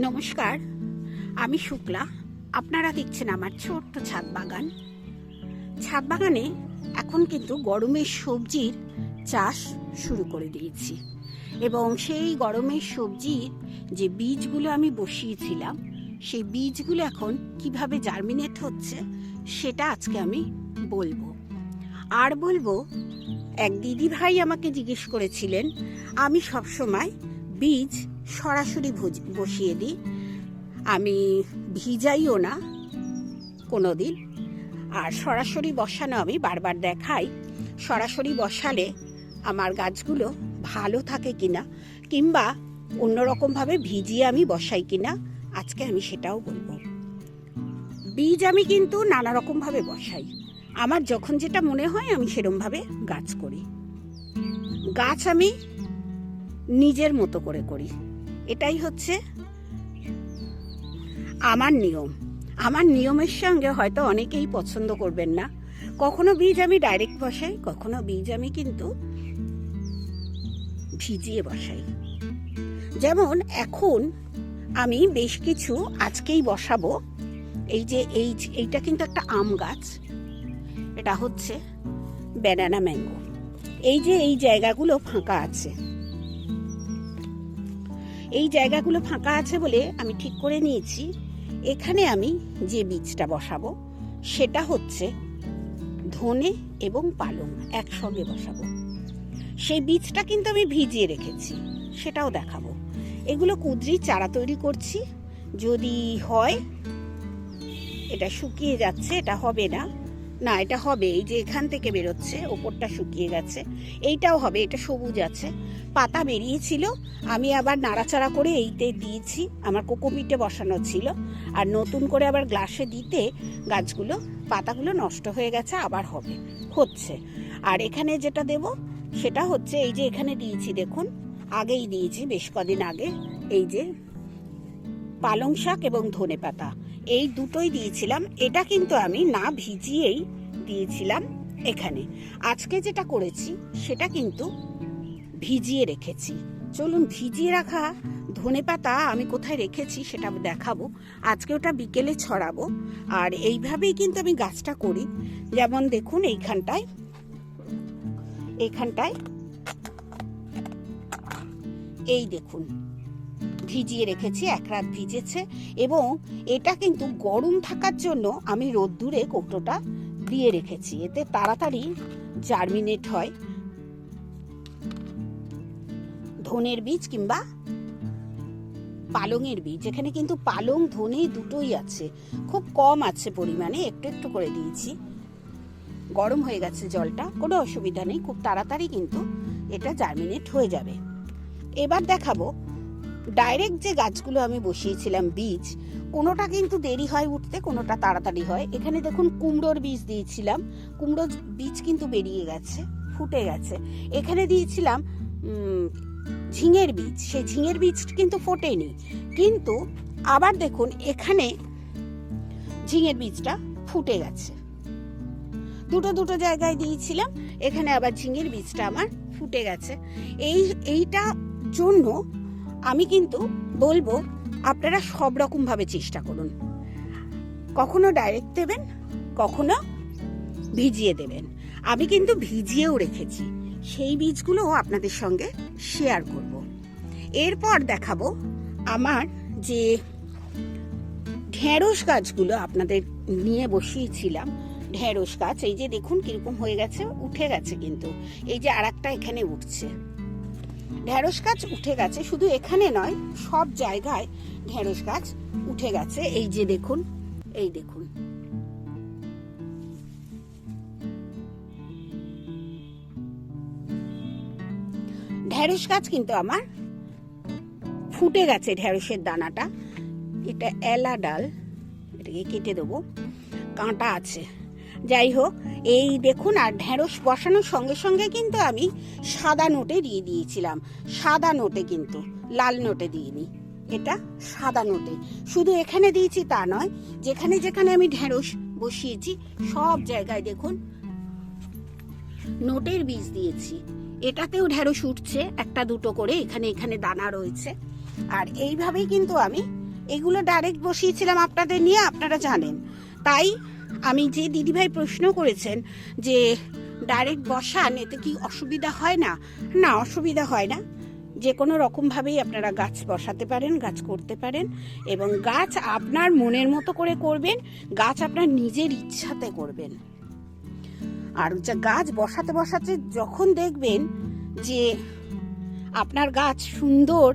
নমস্কার, আমি শুক্লা। আপনারা দেখছেন আমার ছোট্ট ছাদ বাগান। ছাদ বাগানে এখন কিন্তু গরমের সবজির চাষ শুরু করে দিয়েছি এবং সেই গরমের সবজির যে বীজগুলো আমি বসিয়েছিলাম, সেই বীজগুলো এখন কীভাবে জার্মিনেট হচ্ছে সেটা আজকে আমি বলব। আর বলব, এক দিদি ভাই আমাকে জিজ্ঞেস করেছিলেন, আমি সবসময় বীজ সরাসরি বসিয়ে দিই। আমি ভিজাইও না কোনো দিন আর সরাসরি বসানো আমি বারবার দেখাই। সরাসরি বসালে আমার গাছগুলো ভালো থাকে কিনা কিংবা অন্যরকমভাবে ভিজিয়ে আমি বসাই কিনা, আজকে আমি সেটাও বলব। বীজ আমি কিন্তু নানা রকমভাবে বসাই। আমার যখন যেটা মনে হয় আমি সেরমভাবে গাছ করি। গাছ আমি নিজের মতো করে করি। এটাই হচ্ছে আমার নিয়ম। আমার নিয়মের সঙ্গে হয়তো অনেকেই পছন্দ করবেন না। কখনো বীজ আমি ডাইরেক্ট বসাই, কখনো বীজ আমি কিন্তু ভিজিয়ে বসাই। যেমন এখন আমি বেশ কিছু আজকেই বসাবো। এই যে এই এইটা কিন্তু একটা আম গাছ। এটা হচ্ছে ব্যানানা ম্যাঙ্গো এই যে এই জায়গাগুলো ফাঁকা আছে। এই জায়গাগুলো ফাঁকা আছে বলে আমি ঠিক করে নিয়েছি। এখানে আমি যে বীজটা বসাবো, সেটা হচ্ছে ধনে এবং পালং একসঙ্গে বসাবো। সেই বীজটা কিন্তু আমি ভিজিয়ে রেখেছি, সেটাও দেখাবো। এগুলো কুদ্রি চারা তৈরি করছি। যদি হয়, এটা শুকিয়ে যাচ্ছে, এটা হবে না। না, এটা হবে। এই যে এখান থেকে বেরোচ্ছে, ওপরটা শুকিয়ে গেছে। এইটাও হবে, এটা সবুজ আছে। পাতা বেরিয়েছিল, আমি আবার নাড়াচাড়া করে এইতে দিয়েছি, আমার কোকোপিটে বসানো ছিল। আর নতুন করে আবার গ্লাসে দিতে গাছগুলো, পাতাগুলো নষ্ট হয়ে গেছে, আবার হবে, হচ্ছে। আর এখানে যেটা দেব, সেটা হচ্ছে এই যে এখানে দিয়েছি, দেখুন, আগেই দিয়েছি, বেশ কদিন আগে, এই যে পালং শাক এবং ধনে পাতা। এই দুটোই দিয়েছিলাম, এটা কিন্তু আমি না ভিজিয়েই দিয়েছিলাম এখানে। আজকে যেটা করেছি, সেটা কিন্তু ভিজিয়ে রেখেছি। চলুন ভিজিয়ে রাখা ধনে পাতা আমি কোথায় রেখেছি সেটা দেখাবো। আজকে ওটা বিকেলে ছড়াবো। আর এইভাবেই কিন্তু আমি গাছটা করি। যেমন দেখুন, এইখানটায় এইখানটায়, এই দেখুন। ভিজিয়ে রেখেছি, এক রাত ভিজেছে এবং এটা কিন্তু গরম থাকার জন্য আমি রোদ্দুরে কৌটোটা দিয়ে রেখেছি। এতে তাড়াতাড়ি জার্মিনেট হয়। ধনের বীজ কিংবা পালংয়ের বীজ। এখানে কিন্তু পালং, ধনে দুটোই আছে। খুব কম আছে পরিমাণে, একটু একটু করে দিয়েছি। গরম হয়ে গেছে জলটা, কোনো অসুবিধা নেই, খুব তাড়াতাড়ি কিন্তু এটা জার্মিনেট হয়ে যাবে। এবার দেখাবো ডাইরেক্ট যে গাছগুলো আমি বসিয়েছিলাম বীজ, কোনোটা কিন্তু দেরি হয় উঠতে, কোনোটা তাড়াতাড়ি হয়। এখানে দেখুন কুমড়োর বীজ দিয়েছিলাম। কুমড়োর বীজ কিন্তু বেরিয়ে গেছে, ফুটে গেছে। এখানে দিয়েছিলাম ঝিঙের বীজ। সেই ঝিঙের বীজ কিন্তু ফোটেনি। কিন্তু আবার দেখুন এখানে ঝিঙের বীজটা ফুটে গেছে। দুটো দুটো জায়গায় দিয়েছিলাম, এখানে আবার ঝিঙের বীজটা আমার ফুটে গেছে। এই, এইটা জন্য আমি কিন্তু বলব, আপনারা সব রকম ভাবে চেষ্টা করুন। কখনো ডাইরেক্ট দেবেন, কখনো ভিজিয়ে দেবেন। আমি কিন্তু ভিজিয়েও রেখেছি। সেই বীজগুলোও আপনাদের সঙ্গে শেয়ার করব। এরপর দেখাবো আমার যে ঢেঁড়স গাছগুলো আপনাদের নিয়ে বসিয়েছিলাম। ঢেঁড়স গাছ, এই যে দেখুন কীরকম হয়ে গেছে, উঠে গেছে কিন্তু। এই যে আর এখানে উঠছে। ঢেঁড়স গাছ উঠে গেছে, শুধু এখানে নয়, সব জায়গায় ঢেঁড়স গাছ উঠে গেছে। এই যে দেখুন, এই দেখুন। ঢেঁড়স গাছ কিন্তু আমার ফুটে গেছে ঢেঁড়সের দানাটা। এটা এলা ডাল এটাকে কেটে দেবো। কাঁটা আছে। যাই হোক এই দেখুন আর ঢেঁড়স বসানোর সঙ্গে সঙ্গে কিন্তু আমি সাদা নোটে দিয়ে দিয়েছিলাম। সাদা নোটে কিন্তু, লাল নোটে দিইনি। এটা সাদা নোটে। শুধু এখানে দিয়েছি তা নয়, যেখানে যেখানে আমি ঢেঁড়স বসিয়েছি, সব জায়গায় দেখুন, নোটের বীজ দিয়েছি। এটাতেও ঢেঁড়স উঠছে, একটা দুটো করে, এখানে এখানে দানা রয়েছে। আর এইভাবেই কিন্তু আমি এগুলো ডাইরেক্ট বসিয়েছিলাম আপনাদের নিয়ে, আপনারা জানেন। তাই আমি যে দিদিভাই প্রশ্ন করেছেন যে ডাইরেক্ট বসান, এতে কি অসুবিধা হয় না? না, অসুবিধা হয় না। যে কোনো রকমভাবেই আপনারা গাছ বসাতে পারেন, গাছ করতে পারেন এবং গাছ আপনার মনের মতো করে করবেন, গাছ আপনার নিজের ইচ্ছাতে করবেন। আর যা গাছ বসাতে বসাতে যখন দেখবেন যে আপনার গাছ সুন্দর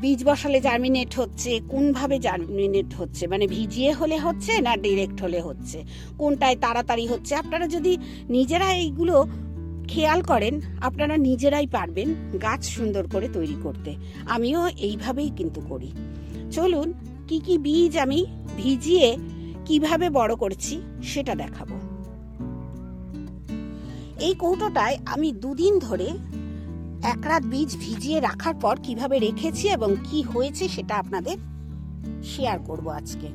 বীজ বসালে জার্মিনেট হচ্ছে, কোনভাবে জার্মিনেট হচ্ছে? মানে ভিজিয়ে হলে হচ্ছে না ডিরেক্ট হলে হচ্ছে? কোনটায় তাড়াতাড়ি হচ্ছে? আপনারা যদি নিজেরা এইগুলো খেয়াল করেন, আপনারা নিজেরাই পারবেন গাছ সুন্দর করে তৈরি করতে। আমিও এইভাবেই কিন্তু করি। চলুন, কি কি বীজ আমি ভিজিয়ে কীভাবে বড় করছি সেটা দেখাবো। এই কৌটোটায় আমি দুদিন ধরে এক রাত বীজ ভিজিয়ে রাখার পর কীভাবে রেখেছি এবং কি হয়েছে সেটা আপনাদের শেয়ার করব আজকে।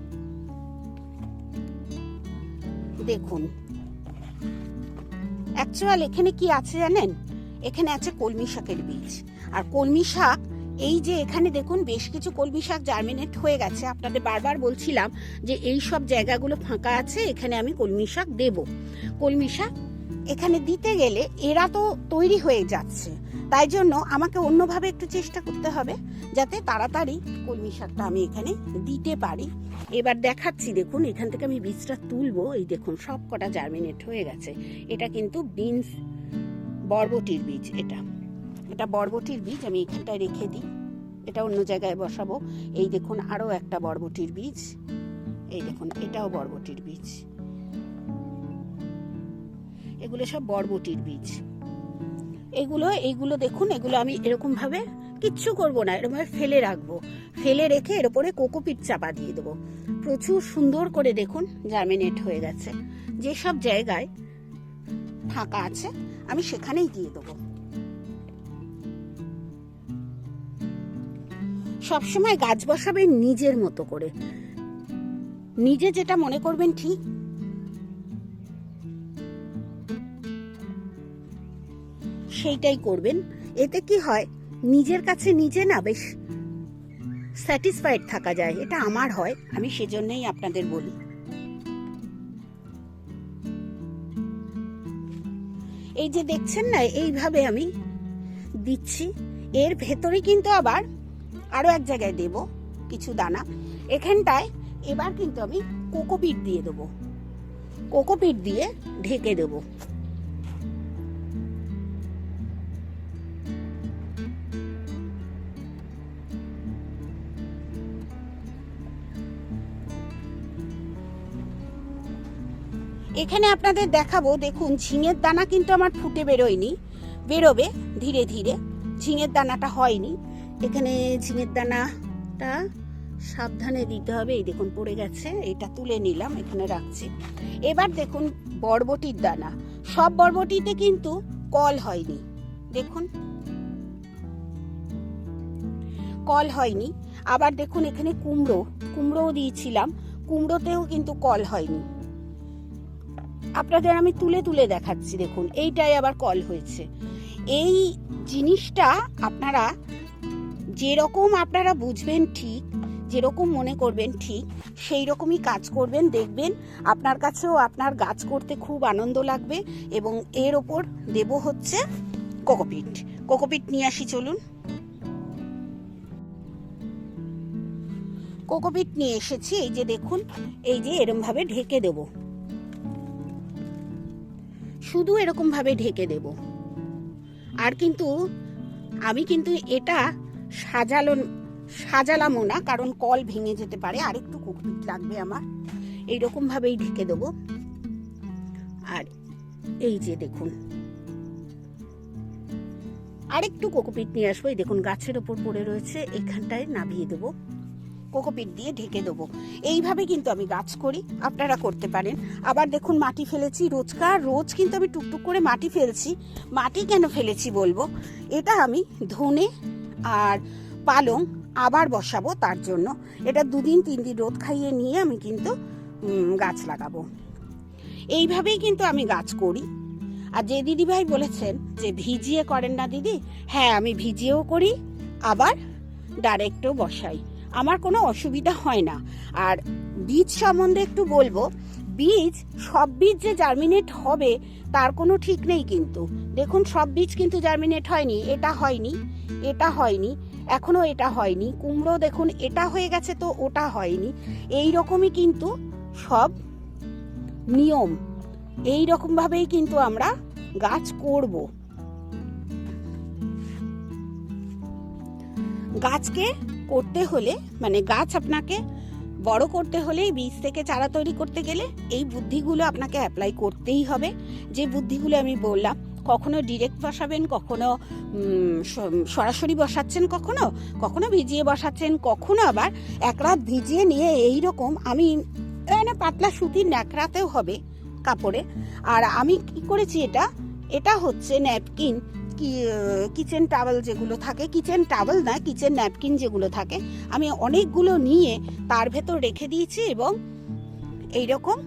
দেখুন অ্যাকচুয়াল এখানে কি আছে জানেন? এখানে আছে কলমি শাকের বীজ। আর কলমি শাক, এই যে এখানে দেখুন, বেশ কিছু কলমি শাক জার্মিনেট হয়ে গেছে। আপনাদের বারবার বলছিলাম যে এই সব জায়গাগুলো ফাঁকা আছে, এখানে আমি কলমি শাক দেব। কলমি শাক এখানে দিতে গেলে এরা তো তৈরি হয়ে যাচ্ছে। তাই জন্য আমাকে অন্যভাবে একটু চেষ্টা করতে হবে যাতে তাড়াতাড়ি কলমি শাকটা আমি এখানে দিতে পারি। এবার দেখাচ্ছি, দেখুন, এখান থেকে আমি বীজটা তুলবো। এই দেখুন, সব কটা জার্মিনেট হয়ে গেছে। এটা কিন্তু বিনস বরবটির বীজ এটা। এটা বরবটির বীজ, আমি এখানটায় রেখে দিই। এটা অন্য জায়গায় বসাবো। এই দেখুন আরও একটা বরবটির বীজ। এই দেখুন, এটাও বরবটির বীজ। এগুলো সব বরবটির বীজ। এগুলো, এইগুলো দেখুন, এগুলো আমি এরকম ভাবে কিচ্ছু করব না এরকম ভাবে ফেলে রাখব। ফেলে রেখে এর উপরে কোকোপিট চাপা দিয়ে দেবো। প্রচুর সুন্দর করে দেখুন জার্মিনেট হয়ে গেছে। যেসব জায়গায় ফাঁকা আছে, আমি সেখানেই দিয়ে দেবো। সবসময় গাছ বসাবেন নিজের মতো করে। নিজে যেটা মনে করবেন ঠিক সেইটাই করবেন। এতে কি হয়, নিজের কাছে নিজে না বেশ স্যাটিসফাইড থাকা যায়, এটা আমার হয়, আমি সেজন্যই আপনাদের বলি। এই যে দেখছেন না, এইভাবে আমি দিচ্ছি। এর ভেতরে কিন্তু আবার আরও এক জায়গায় দেব কিছু দানা। এখানটায় এবার কিন্তু আমি কোকোপিট দিয়ে দেবো। কোকোপিট দিয়ে ঢেকে দেবো। এখানে আপনাদের দেখাবো, দেখুন, ঝিঙের দানা কিন্তু আমার ফুটে বেরোয়নি, বেরোবে ধীরে ধীরে। ঝিঙের দানাটা হয়নি। এখানে ঝিঙের দানাটা সাবধানে দিতে হবে। এই দেখুন, পড়ে গেছে। এটা তুলে নিলাম, এখানে রাখছি। এবার দেখুন, বরবটির দানা। সব বরবটিতে কিন্তু কল হয়নি। দেখুন। কল হয়নি। আবার দেখুন, এখানে কুমড়ো, কুমড়োও দিয়েছিলাম। কুমড়োতেও কিন্তু কল হয়নি। আপনাদের আমি তুলে তুলে দেখাচ্ছি, দেখুন। এইটাই আবার কল হয়েছে। এই জিনিসটা আপনারা যেরকম আপনারা বুঝবেন ঠিক, যেরকম মনে করবেন ঠিক, সেই রকমই কাজ করবেন, দেখবেন আপনার কাছেও আপনার গাছ করতে খুব আনন্দ লাগবে এবং এর ওপর দেব হচ্ছে কোকোপিট। কোকোপিট নিয়ে আসি, চলুন। কোকোপিট নিয়ে এসেছি, এই যে দেখুন, এই যে এরম ভাবে ঢেকে দেবো। শুধু এরকম ভাবে ঢেকে দেব। আর কিন্তু আমি কিন্তু এটা সাজালো, সাজালামও না, কারণ কল ভেঙে যেতে পারে আর একটু কুকপিট লাগবে আমার। এইরকম ভাবেই ঢেকে দেব। আর এই যে দেখুন। আরেকটু কোকোপিট নিয়ে আসব। এই দেখুন, গাছের ওপর পড়ে রয়েছে, এখানটায় নামিয়ে দেবো। কোকোপিট দিয়ে ঢেকে দেবো। এইভাবে কিন্তু আমি গাছ করি, আপনারা করতে পারেন। আবার দেখুন, মাটি ফেলেছি, রোজকার, রোজ কিন্তু আমি টুকটুক করে মাটি ফেলছি। মাটি কেন ফেলেছি বলব? এটা আমি ধনে আর পালং আবার বসাবো তার জন্য। এটা দুদিন, তিন দিন রোদ খাইয়ে নিয়ে আমি কিন্তু গাছ লাগাবো। এইভাবেই কিন্তু আমি গাছ করি। আর যে দিদিভাই বলেছেন যে ভিজিয়ে করেন না দিদি? হ্যাঁ আমি ভিজিয়েও করি, আবার ডাইরেক্টও বসাই। আমার কোনো অসুবিধা হয় না। আর বীজ সম্বন্ধে একটু বলব, বীজ, সব বীজ যে জার্মিনেট হবে, তার কোনো ঠিক নেই কিন্তু। দেখুন, সব বীজ কিন্তু জার্মিনেট হয়নি, এটা হয়নি এটা হয়নি, এখনও এটা হয়নি, কুমড়ো দেখুন, এটা হয়ে গেছে তো ওটা হয়নি। এই রকমই কিন্তু সব নিয়ম, এই রকমভাবেই কিন্তু আমরা গাছ করব। গাছকে করতে হলে মানে গাছ আপনাকে বড় করতে হলে বীজ থেকে চারা তৈরি করতে গেলে এই বুদ্ধিগুলো আপনাকে অ্যাপ্লাই করতেই হবে। যে বুদ্ধিগুলো আমি বললাম, কখনো ডিরেক্ট বসাবেন, কখনো সরাসরি বসাচ্ছেন কখনো কখনো ভিজিয়ে বসাচ্ছেন, কখনো আবার এক রাত ভিজিয়ে নিয়ে এই রকম আমি না পাতলা সুতির ন্যাকড়াতেও হবে কাপড়ে। আর আমি কি করেছি এটা? এটা হচ্ছে ন্যাপকিন কিচেন টাওয়েল যেগুলো থাকে কিচেন টাওয়েল না কিচেন ন্যাপকিন যেগুলো থাকে, আমি অনেকগুলো নিয়ে তার ভেতর রেখে দিয়েছি এবং এইরকম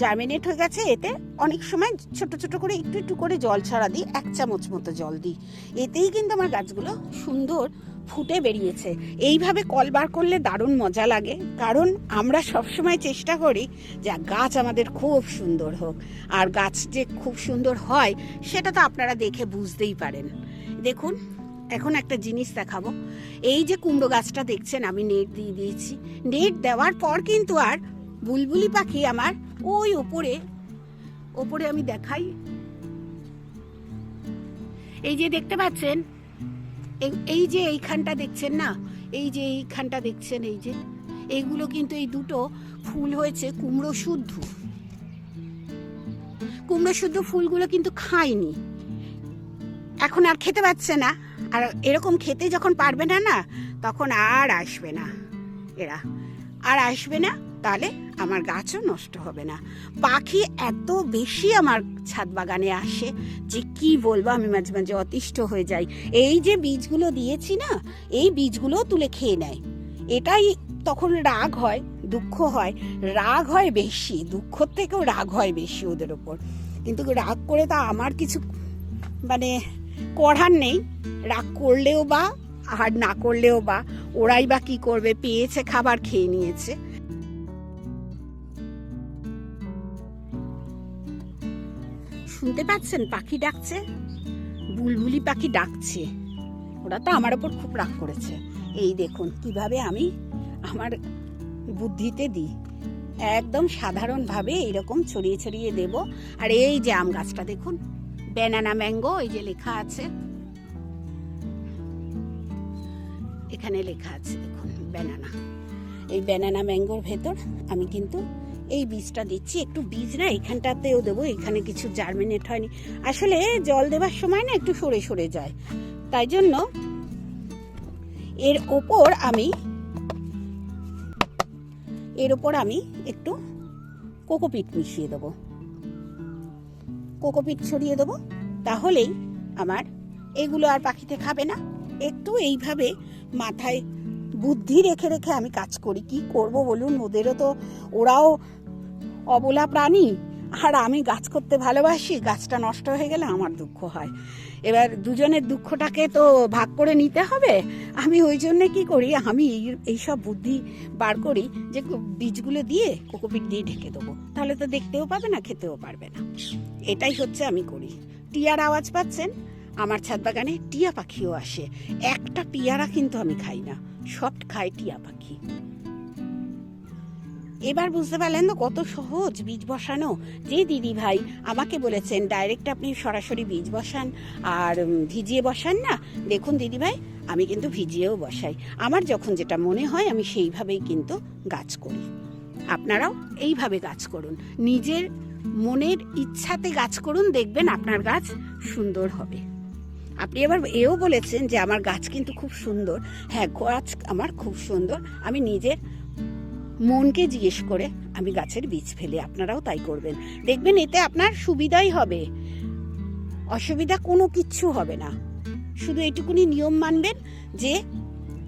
জার্মিনেট হয়ে গেছে। এতে অনেক সময় ছোট ছোট করে একটু একটু করে জল ছাড়া দিই, এক চামচ মতো জল দিই। এতেই কিন্তু আমার গাছগুলো সুন্দর ফুটে বেরিয়েছে। এইভাবে কল বার করলে দারুণ মজা লাগে, কারণ আমরা সবসময় চেষ্টা করি যে গাছ আমাদের খুব সুন্দর হোক। আর গাছ যে খুব সুন্দর হয়, সেটা তো আপনারা দেখে বুঝতেই পারেন। দেখুন, এখন একটা জিনিস দেখাবো। এই যে কুমড়ো গাছটা দেখছেন, আমি নেট দিয়ে দিয়েছি। নেট দেওয়ার পর কিন্তু আর বুলবুলি পাখি আমার ওই ওপরে ওপরে আমি দেখাই। এই যে দেখতে পাচ্ছেন এই- যে এইখানটা দেখছেন না? এই যে এইখানটা দেখছেন, এই যে? এইগুলো কিন্তু এই দুটো ফুল হয়েছে কুমড়ো শুদ্ধ। কুমড়ো শুদ্ধ ফুলগুলো কিন্তু খায়নি। এখন আর খেতে পাচ্ছে না। আর এরকম খেতে যখন পারবে না না, তখন আর আসবে না। এরা, আর আসবে না তাহলে আমার গাছও নষ্ট হবে না। পাখি এত বেশি আমার ছাদ বাগানে আসে যে কি বলব, আমি মাঝে মাঝে অতিষ্ঠ হয়ে যাই। এই যে বীজগুলো দিয়েছি না, এই বীজগুলো তুলে খেয়ে নেয়। এটাই তখন রাগ হয়, দুঃখ হয়। রাগ হয় বেশি, দুঃখর থেকেও রাগ হয় বেশি ওদের ওপর। কিন্তু রাগ করে তা আমার কিছু মানে করার নেই। রাগ করলেও বা, আর না করলেও বা, ওরাই বা কি করবে, পেয়েছে, খাবার খেয়ে নিয়েছে। শুনতে পাচ্ছেন? পাখি ডাকছে। বুলবুলি পাখি ডাকছে। ওরা তো আমার ওপর খুব রাগ করেছে। এই দেখুন, কীভাবে আমি আমার বুদ্ধিতে দিই। একদম সাধারণভাবে এইরকম ছড়িয়ে ছড়িয়ে দেব। আর এই যে আম গাছটা, দেখুন ব্যানানা ম্যাঙ্গো এই যে লেখা আছে। এখানে লেখা আছে, দেখুন ব্যানানা এই ব্যানানা ম্যাঙ্গোর ভেতর আমি কিন্তু এই বীজটা দিচ্ছি। একটু বীজ না, এখানটাতেও দেবো, এখানে কিছু জার্মিনেট হয়নি। আসলে জল দেওয়ার সময় না একটু সরে সরে যায়। তাই জন্য এর ওপর আমি, এর ওপর আমি একটু কোকোপিট মিশিয়ে দেবো। কোকোপিট ছড়িয়ে দেবো, তাহলেই আমার এগুলো আর পাখিতে খাবে না। একটু এইভাবে মাথায় বুদ্ধি রেখে রেখে আমি কাজ করি। কি করব বলুন? ওদেরও তো, ওরাও অবলা প্রাণী। আর আমি গাছ করতে ভালোবাসি, গাছটা নষ্ট হয়ে গেলে আমার দুঃখ হয়। এবার দুজনের দুঃখটাকে তো ভাগ করে নিতে হবে। আমি ওই জন্য কি করি, আমি এই- এইসব বুদ্ধি বার করি যে বীজগুলো দিয়ে কোকোপিট দিয়ে ঢেকে দেবো। তাহলে তো দেখতেও পাবে না, খেতেও পারবে না। এটাই হচ্ছে আমি করি। টিয়ার আওয়াজ পাচ্ছেন? আমার ছাদ বাগানে টিয়া পাখিও আসে। একটা পিয়ারা কিন্তু আমি খাই না, সব খায় টিয়া পাখি। এবার বুঝতে পারলেন তো কত সহজ বীজ বসানো। যে দিদি ভাই আমাকে বলেছেন ডাইরেক্ট আপনি সরাসরি বীজ বসান আর ভিজিয়ে বসান না। দেখুন দিদি ভাই, আমি কিন্তু ভিজিয়েও বসাই। আমার যখন যেটা মনে হয়, আমি সেইভাবেই কিন্তু গাছ করি। আপনারাও এইভাবে গাছ করুন। নিজের মনের ইচ্ছাতে গাছ করুন, দেখবেন আপনার গাছ সুন্দর হবে। আপনি এবার এও বলেছেন যে আমার গাছ কিন্তু খুব সুন্দর। হ্যাঁ গাছ আমার খুব সুন্দর। আমি নিজের মনকে জিজ্ঞেস করে, আমি গাছের বীজ ফেলে আপনারাও তাই করবেন। দেখবেন এতে আপনার সুবিধাই হবে। অসুবিধা কোনো কিচ্ছু হবে না। শুধু এইটুকুনি নিয়ম মানবেন যে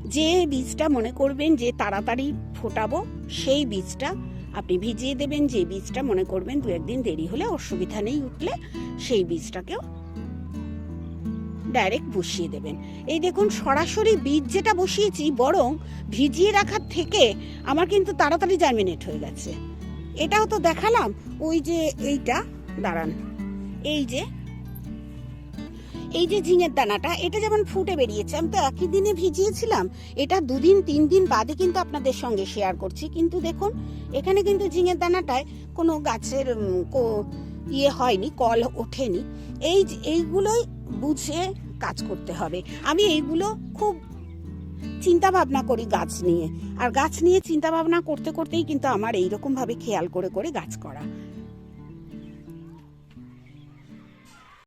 যে বীজটা মনে করবেন যে তাড়াতাড়ি ফোটাবো, সেই বীজটা আপনি ভিজিয়ে দেবেন। যে বীজটা মনে করবেন দু একদিন দেরি হলে অসুবিধা নেই উঠলে, সেই বীজটাকেও ডাইরেক্ট বসিয়ে দেবেন। এই দেখুন, সরাসরি বীজ যেটা বসিয়েছি, বরং ভিজিয়ে রাখার থেকে আমার কিন্তু তাড়াতাড়ি জার্মিনেট হয়ে গেছে। এটাও তো দেখালাম, ওই যে এইটা, দাঁড়ান, এই যে এই যে ঝিঙের দানাটা, এটা যেমন ফুটে বেরিয়েছে, আমি তো একই দিনে ভিজিয়েছিলাম, এটা দুদিন, তিন দিন বাদে কিন্তু আপনাদের সঙ্গে শেয়ার করছি। কিন্তু দেখুন, এখানে কিন্তু ঝিঙের দানাটায় কোনো গাছের ইয়ে হয়নি, কল ওঠেনি। এই এইগুলোই বুঝে কাজ করতে হবে। আমি এইগুলো খুব চিন্তা ভাবনা করি গাছ নিয়ে। আর গাছ নিয়ে চিন্তা ভাবনা করতে করতেই কিন্তু আমার এইরকমভাবে খেয়াল করে করে গাছ করা।